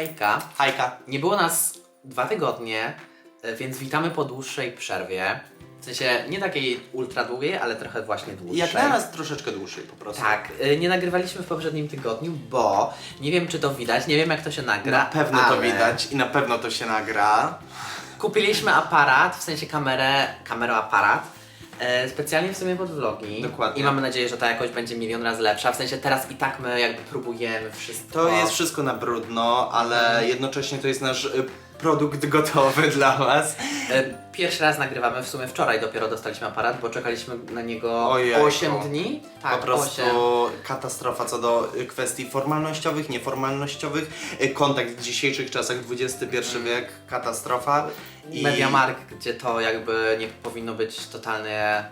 Hejka. Hajka. Nie było nas dwa tygodnie, e, więc witamy po dłuższej przerwie. W sensie nie takiej ultra długiej, ale trochę właśnie dłuższej. Jak na nas troszeczkę dłużej po prostu. Tak, e, nie nagrywaliśmy w poprzednim tygodniu, bo nie wiem czy to widać, nie wiem jak to się nagra. Na pewno to ale widać i na pewno to się nagra. Kupiliśmy aparat, w sensie kamerę, kameroaparat. E, specjalnie w sumie pod vlogi. Dokładnie. I mamy nadzieję, że ta jakość będzie milion razy lepsza. W sensie teraz i tak my jakby próbujemy wszystko. To jest wszystko na brudno, ale jednocześnie to jest nasz y, produkt gotowy dla Was. E, Pierwszy raz nagrywamy, w sumie wczoraj dopiero dostaliśmy aparat, bo czekaliśmy na niego Ojejku. 8 dni. Tak, po prostu 8. katastrofa co do y, kwestii formalnościowych, nieformalnościowych. Y, Kontakt w dzisiejszych czasach, XXI wiek, katastrofa. I Mediamarkt, gdzie to jakby nie powinno być totalnie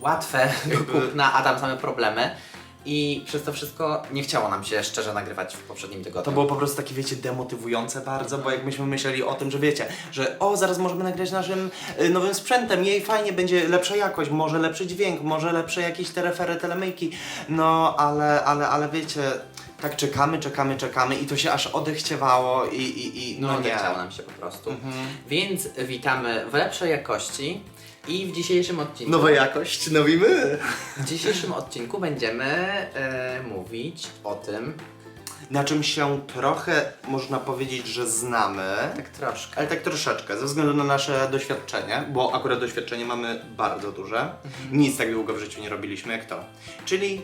łatwe do Jakby- kupna, a tam same problemy. I przez to wszystko nie chciało nam się szczerze nagrywać w poprzednim tygodniu. To było po prostu takie, wiecie, demotywujące bardzo, bo jak myśmy myśleli o tym, że wiecie, że o, zaraz możemy nagrać naszym y, nowym sprzętem, jej fajnie, będzie lepsza jakość, może lepszy dźwięk, może lepsze jakieś te refery, telemyki, no ale, ale, ale wiecie, tak czekamy, czekamy, czekamy i to się aż odechciewało i, i, i No, no, nie nie. chciało nam się po prostu. Mhm. Więc witamy w lepszej jakości i w dzisiejszym odcinku. Nowa jakość, nowi my. W dzisiejszym odcinku będziemy e, mówić o tym, Na czym się trochę, można powiedzieć, że znamy. tak troszkę. Ale tak troszeczkę, ze względu na nasze doświadczenie, bo akurat doświadczenie mamy bardzo duże. Nic tak długo w życiu nie robiliśmy jak to. Czyli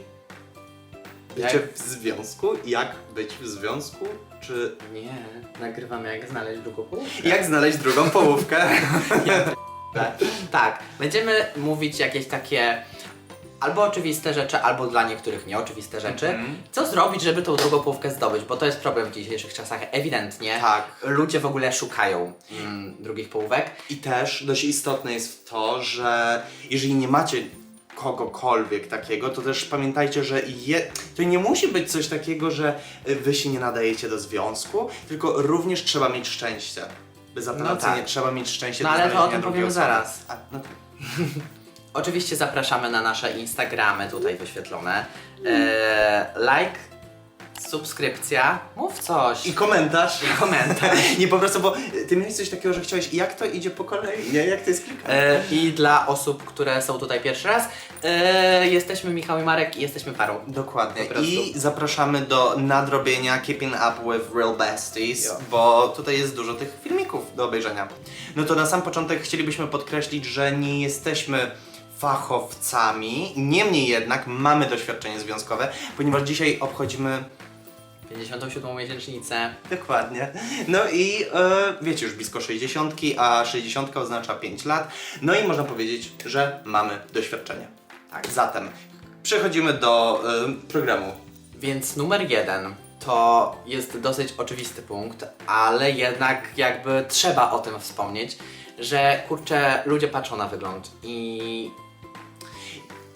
bycie Jak? w związku, jak być w związku, czy Nie, nagrywamy jak znaleźć drugą połówkę. jak znaleźć drugą połówkę. Tak. tak, będziemy mówić jakieś takie albo oczywiste rzeczy, albo dla niektórych nieoczywiste rzeczy. Mhm. Co zrobić, żeby tą drugą połówkę zdobyć, bo to jest problem w dzisiejszych czasach. Ewidentnie tak. ludzie w ogóle szukają mm, drugich połówek. I też dość istotne jest to, że jeżeli nie macie kogokolwiek takiego, to też pamiętajcie, że je, to nie musi być coś takiego, że wy się nie nadajecie do związku, tylko również trzeba mieć szczęście. Bezapelacyjnie tak. trzeba mieć szczęście No do ale to o znalezienia tym drugiej powiemy osoby. zaraz. A, no tak. Oczywiście zapraszamy na nasze Instagramy tutaj wyświetlone. E, like, subskrypcja, mów coś. I komentarz. komentarz. nie po prostu, bo ty miałeś coś takiego, że chciałeś, jak to idzie po kolei, nie? Jak to jest klikane? E, I dla osób, które są tutaj pierwszy raz, e, jesteśmy Michał i Marek i jesteśmy parą. Dokładnie. Po. I zapraszamy do nadrobienia Keeping Up with Real Besties, Jo. bo tutaj jest dużo tych filmików do obejrzenia. No to na sam początek chcielibyśmy podkreślić, że nie jesteśmy fachowcami, niemniej jednak mamy doświadczenie związkowe, ponieważ dzisiaj obchodzimy 57 miesięcznicę. Dokładnie. No i e, wiecie już blisko 60, a 60 oznacza 5 lat. No i można powiedzieć, że mamy doświadczenie. Tak, zatem przechodzimy do e, programu. Więc numer jeden to jest dosyć oczywisty punkt, ale jednak jakby trzeba o tym wspomnieć, że kurczę, ludzie patrzą na wygląd i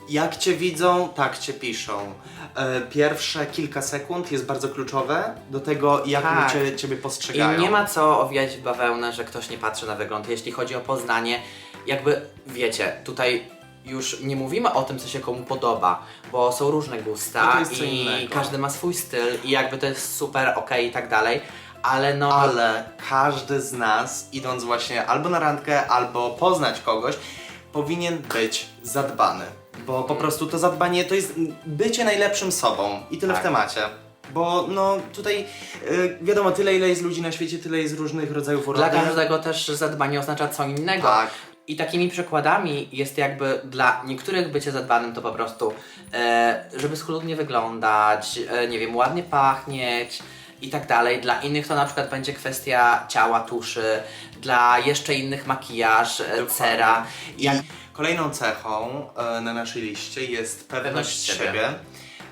Jak cię widzą, tak cię piszą. E, pierwsze kilka sekund jest bardzo kluczowe do tego, jak Tak. ludzie ciebie I postrzegają. nie ma co owijać w bawełnę, że ktoś nie patrzy na wygląd. Jeśli chodzi o poznanie, jakby wiecie, tutaj już nie mówimy o tym, co się komu podoba, bo są różne No gusta jest co i innego. każdy ma swój styl i jakby to jest super, okej i tak dalej, ale no... Ale każdy z nas, idąc właśnie albo na randkę, albo poznać kogoś, powinien być zadbany. Bo po prostu to zadbanie to jest bycie najlepszym sobą i tyle Tak. w temacie. Bo no tutaj y, wiadomo, tyle ile jest ludzi na świecie, tyle jest różnych rodzajów Dla urody. każdego też zadbanie oznacza co innego. Tak. I takimi przykładami jest jakby dla niektórych bycie zadbanym to po prostu, e, żeby schludnie wyglądać, e, nie wiem, ładnie pachnieć i tak dalej. Dla innych to na przykład będzie kwestia ciała, tuszy, dla jeszcze innych makijaż, e, cera. I kolejną cechą e, na naszej liście jest pewność Pewność siebie. siebie.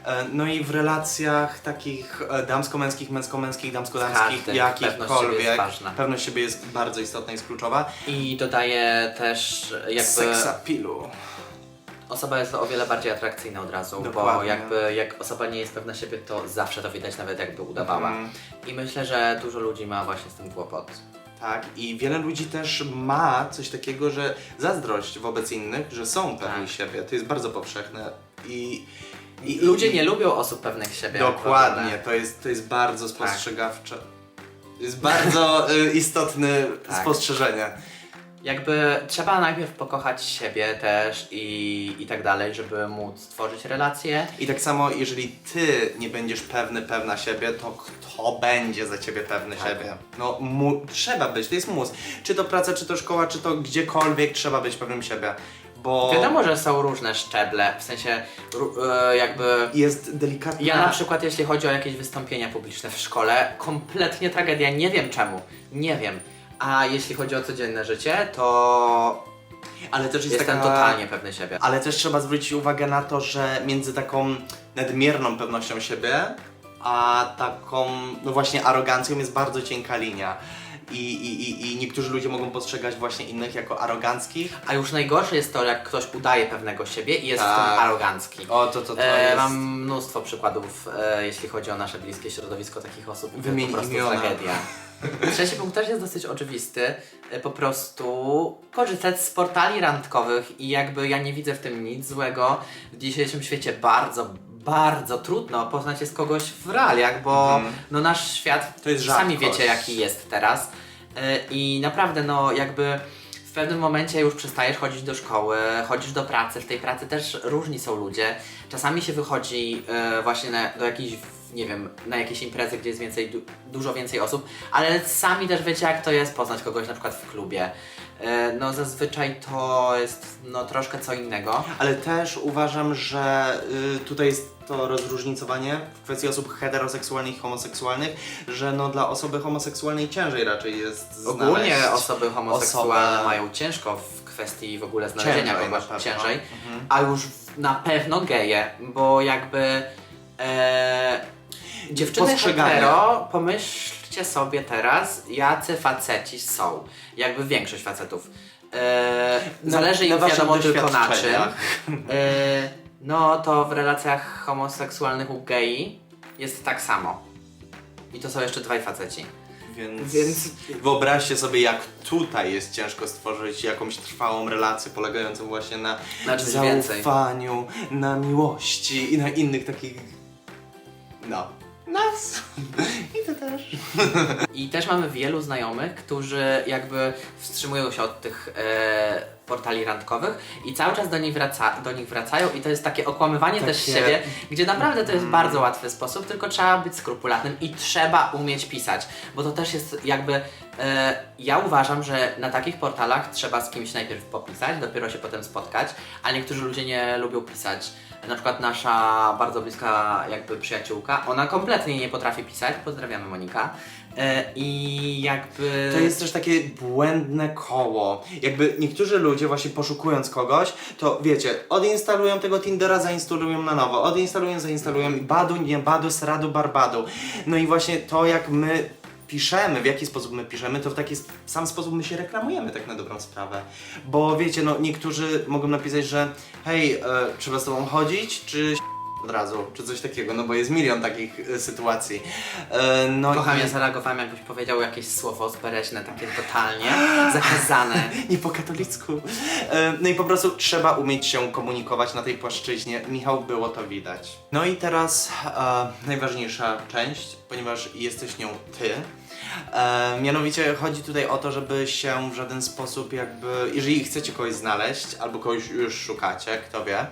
E, No i w relacjach takich e, damsko-męskich, męsko-męskich, damsko-damskich, każdym pewność siebie jakichkolwiek, jest ważna. pewność siebie jest bardzo istotna i jest kluczowa. I dodaje też jakby... Sex appealu. Osoba jest o wiele bardziej atrakcyjna od razu, bo Dokładnie. jakby jak osoba nie jest pewna siebie, to zawsze to widać, nawet jakby udawała. Mhm. I myślę, że dużo ludzi ma właśnie z tym kłopot. Tak, i wiele ludzi też ma coś takiego, że zazdrość wobec innych, że są pewni Tak. siebie. To jest bardzo powszechne i... I ludzie nie lubią osób pewnych siebie. Dokładnie, to jest, to jest bardzo spostrzegawcze. To jest bardzo y, istotne Tak. spostrzeżenie. Jakby trzeba najpierw pokochać siebie też i, i tak dalej, żeby móc tworzyć relacje. I tak samo, jeżeli ty nie będziesz pewny, pewna siebie, to kto będzie za ciebie pewny Tak. siebie? No, mu, trzeba być, to jest mus. Czy to praca, czy to szkoła, czy to gdziekolwiek, trzeba być pewnym siebie. Bo Wiadomo, że są różne szczeble, w sensie ró- e, jakby... jest delikatna... Ja na przykład, jeśli chodzi o jakieś wystąpienia publiczne w szkole, kompletnie tragedia, nie wiem czemu, nie wiem. A jeśli chodzi o codzienne życie, to Ale też jest jestem taka... totalnie pewny siebie. Ale też trzeba zwrócić uwagę na to, że między taką nadmierną pewnością siebie, a taką, no właśnie, arogancją jest bardzo cienka linia. I, i, i, I niektórzy ludzie mogą postrzegać właśnie innych jako aroganckich. A już najgorsze jest to, jak ktoś udaje pewnego siebie i jest w Tak. tym arogancki. O, to, to, to E, jest... Mam mnóstwo przykładów, e, jeśli chodzi o nasze bliskie środowisko takich osób. To Wymień po prostu imiona. tragedia. Trzeci punkt też jest dosyć oczywisty. E, Po prostu korzystać z portali randkowych i jakby ja nie widzę w tym nic złego. W dzisiejszym świecie bardzo, bardzo trudno poznać jest kogoś w realiach, bo Mhm. no nasz świat, To jest sami rzadkość. wiecie jaki jest teraz. E, I naprawdę no jakby w pewnym momencie już przestajesz chodzić do szkoły, chodzisz do pracy, w tej pracy też różni są ludzie. Czasami się wychodzi e, właśnie na, do jakichś, nie wiem, na jakieś imprezy, gdzie jest więcej, du, dużo więcej osób, ale sami też wiecie jak to jest poznać kogoś na przykład w klubie. E, no zazwyczaj to jest no troszkę co innego. Ale też uważam, że y, tutaj jest to rozróżnicowanie w kwestii osób heteroseksualnych i homoseksualnych, że no dla osoby homoseksualnej ciężej raczej jest znaleźć Ogólnie osoby homoseksualne osobę- mają ciężko w kwestii w ogóle znalezienia Ciężej na kogoś ciężej, Mhm. a już w- na pewno geje, bo jakby e, dziewczyny Postrzeganie. hetero, pomyślcie sobie teraz, jacy faceci są, jakby większość facetów. E, Na- zależy na im waszych wiadomo tylko na czym. doświadczeniach. E, no to w relacjach homoseksualnych u gei jest tak samo. I to są jeszcze dwaj faceci. Więc, Więc- wyobraźcie sobie, jak tutaj jest ciężko stworzyć jakąś trwałą relację polegającą właśnie na Na czymś więcej. zaufaniu, na miłości i na innych takich. No. Nas. I to też. I też mamy wielu znajomych, którzy jakby wstrzymują się od tych e, portali randkowych i cały czas do nich, wraca, do nich wracają i to jest takie okłamywanie też Takie- siebie, gdzie naprawdę to jest bardzo łatwy sposób, tylko trzeba być skrupulatnym i trzeba umieć pisać, bo to też jest jakby, e, ja uważam, że na takich portalach trzeba z kimś najpierw popisać, dopiero się potem spotkać, a niektórzy ludzie nie lubią pisać. Na przykład nasza bardzo bliska jakby przyjaciółka, ona kompletnie nie potrafi pisać, pozdrawiamy Monika, e, i jakby... To jest też takie błędne koło. Jakby niektórzy ludzie właśnie poszukując kogoś, to wiecie, odinstalują tego Tindera, zainstalują na nowo, odinstalują, zainstalują badu, nie badu, sradu, barbadu. No i właśnie to jak my piszemy, w jaki sposób my piszemy, to w taki sam sposób my się reklamujemy tak na dobrą sprawę. Bo wiecie, no niektórzy mogą napisać, że hej, e, trzeba z tobą chodzić, czy od razu, czy coś takiego, no bo jest milion takich e, sytuacji. E, no Kocham, i- ja zareagowałem jakbyś powiedział jakieś słowo zbereźne, takie totalnie zakazane. nie po katolicku. E, No i po prostu trzeba umieć się komunikować na tej płaszczyźnie. Michał, było to widać. No i teraz e, najważniejsza część, ponieważ jesteś nią ty. E, mianowicie chodzi tutaj o to, żeby się w żaden sposób jakby, jeżeli chcecie kogoś znaleźć, albo kogoś już szukacie, kto wie,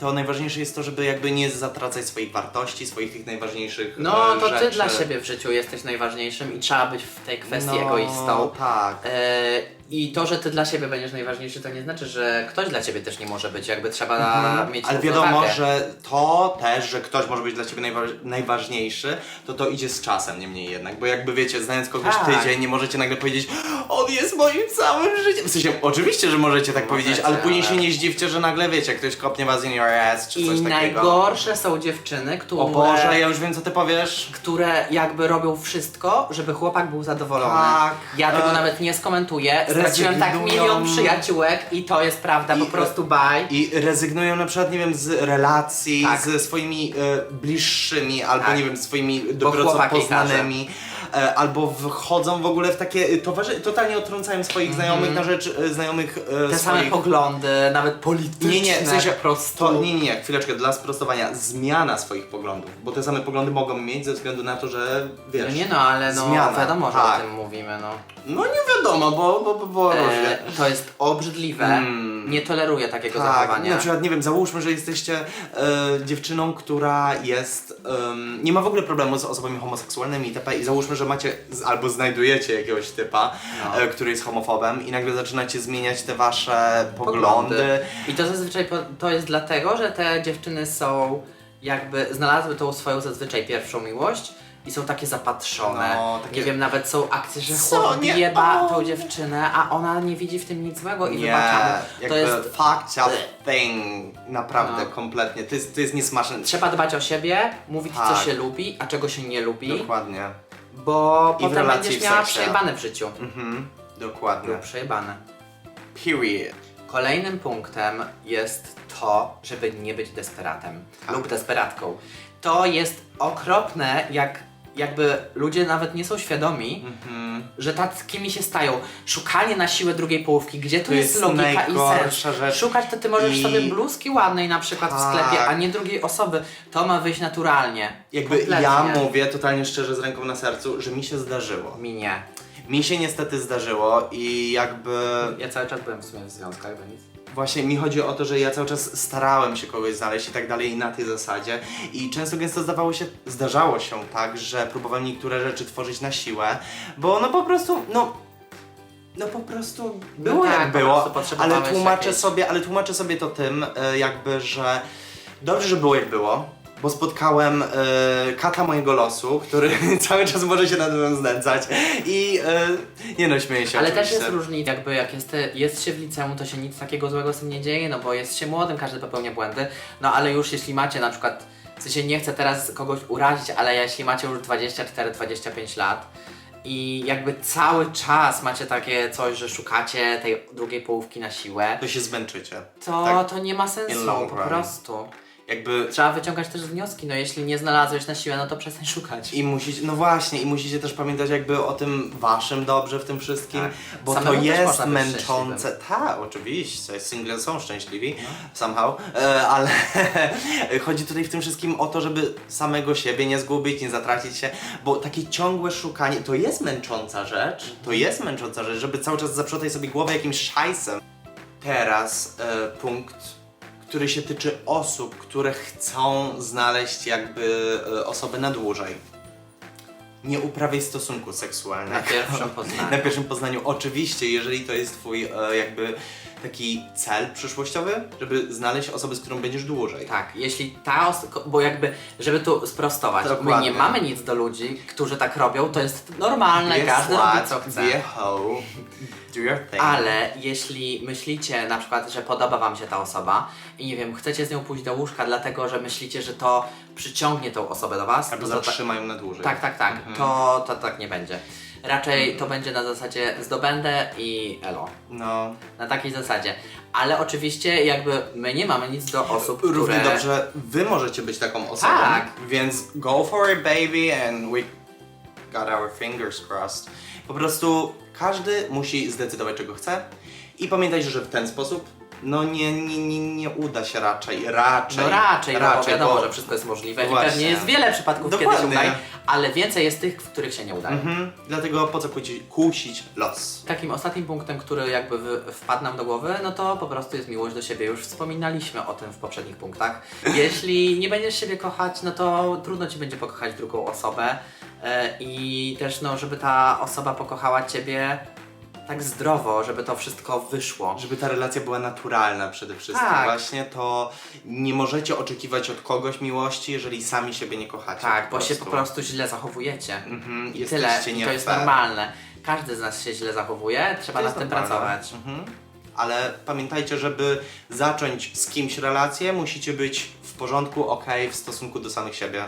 to najważniejsze jest to, żeby jakby nie zatracać swoich wartości, swoich tych najważniejszych No e, to ty rzeczy. dla siebie w życiu jesteś najważniejszym i trzeba być w tej kwestii no, egoistą. tak. E, I to, że ty dla siebie będziesz najważniejszy, to nie znaczy, że ktoś dla ciebie też nie może być. Jakby trzeba Mhm. mieć Ale równowagę. wiadomo, że to też, że ktoś może być dla ciebie najwa- najważniejszy, to to idzie z czasem niemniej jednak. Bo jakby wiecie, znając kogoś Tak. tydzień, nie możecie nagle powiedzieć on jest moim całym życiem. W sensie, oczywiście, że możecie tak Możecie, powiedzieć, ale później się ale- nie zdziwcie, że nagle wiecie, ktoś kopnie was in your ass czy I coś takiego. najgorsze są dziewczyny, które, O Boże, ja już wiem co ty powiesz. które jakby robią wszystko, żeby chłopak był zadowolony. Tak. Ja tego E, nawet nie skomentuję. Straciłem tak milion przyjaciółek i to jest prawda, po prostu bye. I rezygnują na przykład, nie wiem, z relacji Tak. ze swoimi e, bliższymi, albo Tak. nie wiem, swoimi dopiero co chłopak jej poznanymi. E, albo wchodzą w ogóle w takie towarzy... totalnie odtrącają swoich znajomych na rzecz e, znajomych e, Te same swoich... poglądy, nawet polityczne. Nie, nie, w sensie po prostu. To, nie, nie, nie, chwileczkę, dla sprostowania, zmiana swoich poglądów, bo te same poglądy mogą mieć ze względu na to, że wiesz... No nie no, ale no Zmiana, wiadomo, że tak. o tym mówimy, no. No nie wiadomo, bo, bo, bo, bo różnie. E, to jest obrzydliwe. Mm. Nie toleruję takiego Tak, zachowania. na przykład, nie wiem, załóżmy, że jesteście e, dziewczyną, która jest, em, nie ma w ogóle problemu z osobami homoseksualnymi itp. i załóżmy, że macie, z, albo znajdujecie jakiegoś typa, No. e, który jest homofobem i nagle zaczynacie zmieniać te wasze poglądy. I to zazwyczaj po, to jest dlatego, że te dziewczyny są jakby znalazły tą swoją zazwyczaj pierwszą miłość i są takie zapatrzone. No, takie- Nie wiem, nawet są akcje, że Co? chłop Nie, jeba o. tą dziewczynę, a ona nie widzi w tym nic złego i Nie, wybacza mu. jakby To jest fucked up thing, naprawdę, No. kompletnie, to jest, to jest niesmaczne. Trzeba dbać o siebie, mówić co Tak. się lubi, a czego się nie lubi, Dokładnie. Bo I w potem relacji, będziesz w miała seksie. przejebane w życiu. Mhm, dokładnie. Lub przejebane. Period. Kolejnym punktem jest to, żeby nie być desperatem Tak. lub desperatką. To jest okropne, jak jakby ludzie nawet nie są świadomi, Mhm. że takimi się stają. Szukanie na siłę drugiej połówki, gdzie tu To jest, jest logika i najgorsza sens. rzecz. Szukać to ty możesz I- sobie bluzki ładnej na przykład w Tak. sklepie, a nie drugiej osoby. To ma wyjść naturalnie. Jakby Kompletnie. ja mówię totalnie szczerze z ręką na sercu, że mi się zdarzyło. Mi nie. Mi się niestety zdarzyło i jakby Ja cały czas byłem w sumie w związkach, bo nic. Właśnie mi chodzi o to, że ja cały czas starałem się kogoś znaleźć i tak dalej i na tej zasadzie. I często gęsto zdawało się, zdarzało się tak, że próbowałem niektóre rzeczy tworzyć na siłę, bo no po prostu, no no po prostu było tak, jak po było, prostu ale tłumaczę sobie, ale tłumaczę sobie to tym e, jakby, że dobrze, że było jak było, bo spotkałem e, kata mojego losu, który cały czas może się nade mną znęcać i e, nie no, śmieję się Ale też oczywiście. jest różnica, jakby jak jest, jest się w liceum, to się nic takiego złego z tym nie dzieje, no bo jest się młodym, każdy popełnia błędy, no ale już jeśli macie na przykład, w sensie nie chcę teraz kogoś urazić, ale jeśli macie już 24-25 lat i jakby cały czas macie takie coś, że szukacie tej drugiej połówki na siłę, To się zmęczycie. to, Tak. to nie ma sensu, In long po run. prostu. Jakby Trzeba wyciągać też wnioski, no jeśli nie znalazłeś na siłę, no to przestań szukać. I musicie, no właśnie, i musicie też pamiętać jakby o tym waszym dobrze w tym wszystkim, Tak. bo Samemu to też jest można być męczące. Tak, oczywiście, single są szczęśliwi, somehow, e, ale chodzi tutaj w tym wszystkim o to, żeby samego siebie nie zgubić, nie zatracić się, bo takie ciągłe szukanie, to jest męcząca rzecz, to jest męcząca rzecz, żeby cały czas zaprzątać sobie głowę jakimś szajsem. Teraz e, punkt który się tyczy osób, które chcą znaleźć jakby e, osobę na dłużej. Nie uprawiaj stosunku seksualnego. Na pierwszym poznaniu. Na pierwszym poznaniu. Oczywiście, jeżeli to jest twój e, jakby taki cel przyszłościowy, żeby znaleźć osobę, z którą będziesz dłużej. Tak, jeśli ta osoba, bo jakby, żeby tu sprostować, my Dokładnie. nie mamy nic do ludzi, którzy tak robią, to jest normalne, Be każdy slut, robi co chce. Be a hoe, do your thing. Ale jeśli myślicie na przykład, że podoba wam się ta osoba i nie wiem, chcecie z nią pójść do łóżka dlatego, że myślicie, że to przyciągnie tą osobę do was, Albo to, to, zatrzymają na dłużej. tak, tak, tak, to, to tak nie będzie. Raczej to będzie na zasadzie zdobędę i elo. No. Na takiej zasadzie. Ale oczywiście jakby my nie mamy nic do osób, które... Równie dobrze wy możecie być taką osobą. Tak. Więc go for it baby and we got our fingers crossed. Po prostu każdy musi zdecydować czego chce i pamiętajcie, że w ten sposób no nie, nie, nie, nie uda się raczej, raczej. No raczej, raczej no, wiadomo, bo- że wszystko jest możliwe Właśnie. i pewnie jest wiele przypadków, kiedy Dokładnie. się udaje, ale więcej jest tych, w których się nie udaje. Mhm. Dlatego po co kusić, kusić los? Takim ostatnim punktem, który jakby wy- wpadł nam do głowy, no to po prostu jest miłość do siebie. Już wspominaliśmy o tym w poprzednich punktach. Jeśli nie będziesz siebie kochać, no to trudno ci będzie pokochać drugą osobę e, i też no, żeby ta osoba pokochała ciebie tak zdrowo, żeby to wszystko wyszło. Żeby ta relacja była naturalna przede wszystkim. Tak. Właśnie to nie możecie oczekiwać od kogoś miłości, jeżeli sami siebie nie kochacie. Tak, bo się po prostu źle zachowujecie. Mhm, I tyle. I to jest fair. normalne. Każdy z nas się źle zachowuje, trzeba nad tym normalne. pracować. Mhm. Ale pamiętajcie, żeby zacząć z kimś relację, musicie być w porządku, ok, w stosunku do samych siebie,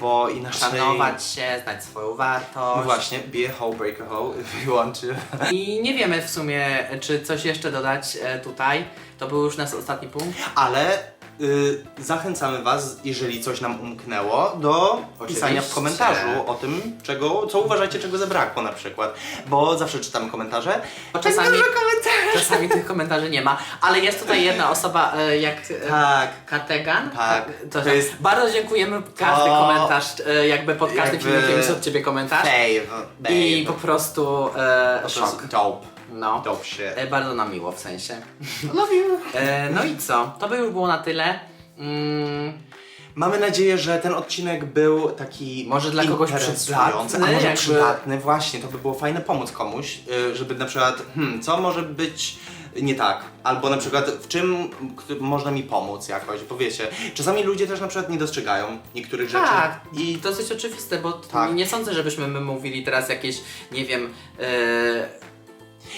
bo inaczej... Szanować się, znać swoją wartość. No właśnie, be a hoe, break a want to. I nie wiemy w sumie, czy coś jeszcze dodać e, tutaj. To był już nasz ostatni punkt. Ale y, zachęcamy Was, jeżeli coś nam umknęło, do pisania w komentarzu o tym, czego, co uważacie, czego zabrakło na przykład. Bo zawsze czytamy komentarze. Bo czasami, Tak, dużo komentarzy. czasami tych komentarzy nie ma, ale jest tutaj jedna osoba e, jak e, Tak. Kategan. Tak. To, To jest- Bardzo dziękujemy każdy To- komentarz, e, jakby pod każdym Jakby- filmikiem jest od ciebie komentarz. Babe, babe. I po prostu e, szok. Dope. No. Shit. E, bardzo nam miło w sensie. Love you. E, no i co? To by już było na tyle. Mm, Mamy nadzieję, że ten odcinek był taki Może dla kogoś interesujący, przydatny, a może jakby- przydatny, właśnie, to by było fajne pomóc komuś, y, żeby na przykład, hmm, co może być nie tak, albo na przykład w czym k- można mi pomóc jakoś, bo wiecie, czasami ludzie też na przykład nie dostrzegają niektórych rzeczy tak, i i dosyć oczywiste, bo Tak. nie, nie sądzę, żebyśmy my mówili teraz jakieś, nie wiem, e,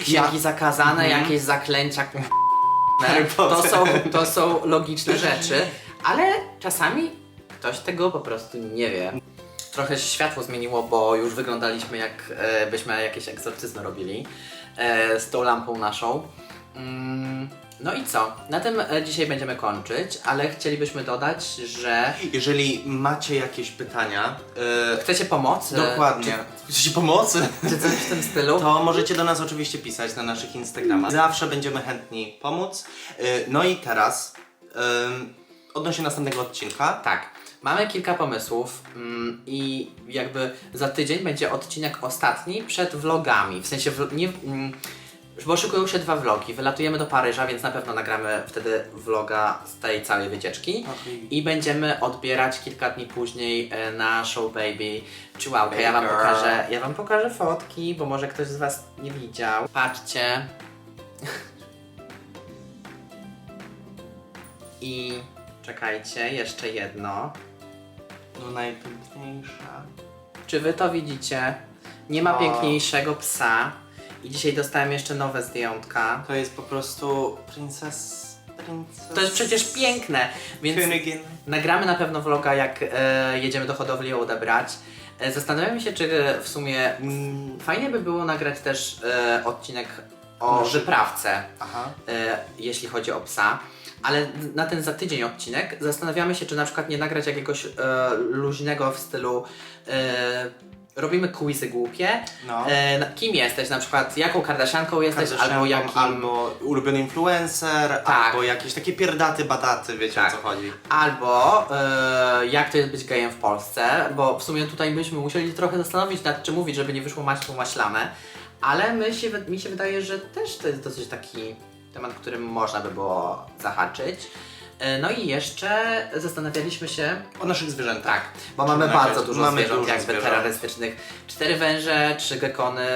księgi zakazane, Mhm. jakieś zaklęcia to są, to są logiczne rzeczy, ale czasami ktoś tego po prostu nie wie. Trochę się światło zmieniło, bo już wyglądaliśmy jak e, byśmy jakieś egzorcyzmy robili e, z tą lampą naszą. Mm, no i co? Na tym e, dzisiaj będziemy kończyć, ale chcielibyśmy dodać, że jeżeli macie jakieś pytania, y, chcecie pomocy. dokładnie, chcecie pomocy, Czy, coś w tym stylu? To możecie do nas oczywiście pisać na naszych Instagramach. Zawsze będziemy chętni pomóc. Y, No i teraz ym, odnośnie następnego odcinka. Tak. Mamy kilka pomysłów mm, i jakby za tydzień będzie odcinek ostatni przed vlogami. W sensie w, nie, mm, bo szykują się dwa vlogi. Wylatujemy do Paryża, więc na pewno nagramy wtedy vloga z tej całej wycieczki. Okej. I będziemy odbierać kilka dni później e, naszą baby chihuahua. Ja wam Baby girl. pokażę, ja wam pokażę fotki, bo może ktoś z was nie widział. Patrzcie. I czekajcie, jeszcze jedno. No najpiękniejsza. Czy wy to widzicie? Nie ma O. piękniejszego psa. I dzisiaj dostałem jeszcze nowe zdjątka. To jest po prostu princess... princess... To jest przecież piękne, więc Königin. nagramy na pewno vloga, jak e, jedziemy do hodowli ją odebrać. E, zastanawiam się, czy w sumie mm, fajnie by było nagrać też e, odcinek o Może. wyprawce, Aha. e, jeśli chodzi o psa. Ale na ten za tydzień odcinek zastanawiamy się, czy na przykład nie nagrać jakiegoś e, luźnego w stylu e, robimy quizy głupie. No. E, na- kim jesteś? Na przykład jaką Kardashianką jesteś, albo Kardashianką, jakim... albo ulubiony influencer, Tak. albo jakieś takie pierdaty, badaty, wiecie Tak. o co chodzi. Albo e, jak to jest być gejem w Polsce, bo w sumie tutaj byśmy musieli trochę zastanowić nad czym mówić, żeby nie wyszło maślą maślane, ale my się, wy- mi się wydaje, że też to jest dosyć taki temat, którym można by było zahaczyć. E, no i jeszcze zastanawialiśmy się, O naszych zwierzętach. tak, bo mamy Nagrać. bardzo dużo Mamy zwierząt dużo jakby zwierząt. terrorystycznych. Cztery węże, trzy gekony,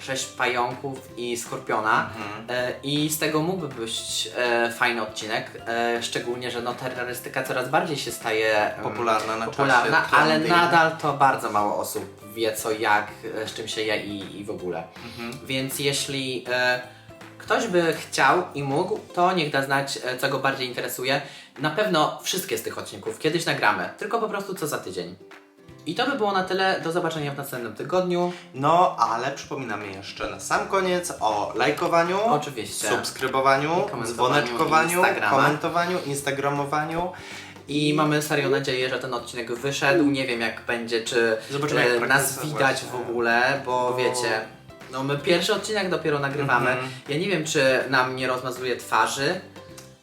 sześć pająków i skorpiona. Mhm. E, I z tego mógłby być e, fajny odcinek, e, szczególnie, że no, terrorystyka coraz bardziej się staje em, Popularna na popularna, czasie ale trendy. nadal to bardzo mało osób wie co, jak, e, z czym się je i, i w ogóle. Mhm. Więc jeśli e, ktoś by chciał i mógł, to niech da znać, e, co go bardziej interesuje. Na pewno wszystkie z tych odcinków kiedyś nagramy, tylko po prostu co za tydzień. I to by było na tyle. Do zobaczenia w następnym tygodniu. No, ale przypominamy jeszcze na sam koniec o lajkowaniu, Oczywiście. subskrybowaniu, dzwoneczkowaniu, komentowaniu, instagramowaniu. I mamy serio nadzieję, że ten odcinek wyszedł. Nie wiem jak będzie, czy Zobaczymy, jak e, nas widać właśnie. w ogóle, bo, Bo- wiecie, no my pierwszy odcinek dopiero nagrywamy. Mhm. Ja nie wiem, czy nam nie rozmazuje twarzy.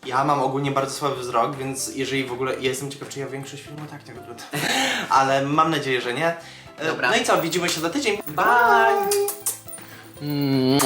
Ja mam ogólnie bardzo słaby wzrok, więc jeżeli w ogóle. Ja jestem ciekaw, czy ja większość filmu tak nie wygląda. Ale mam nadzieję, że nie. E, Dobra. No i co, widzimy się za tydzień. Bye! Mm.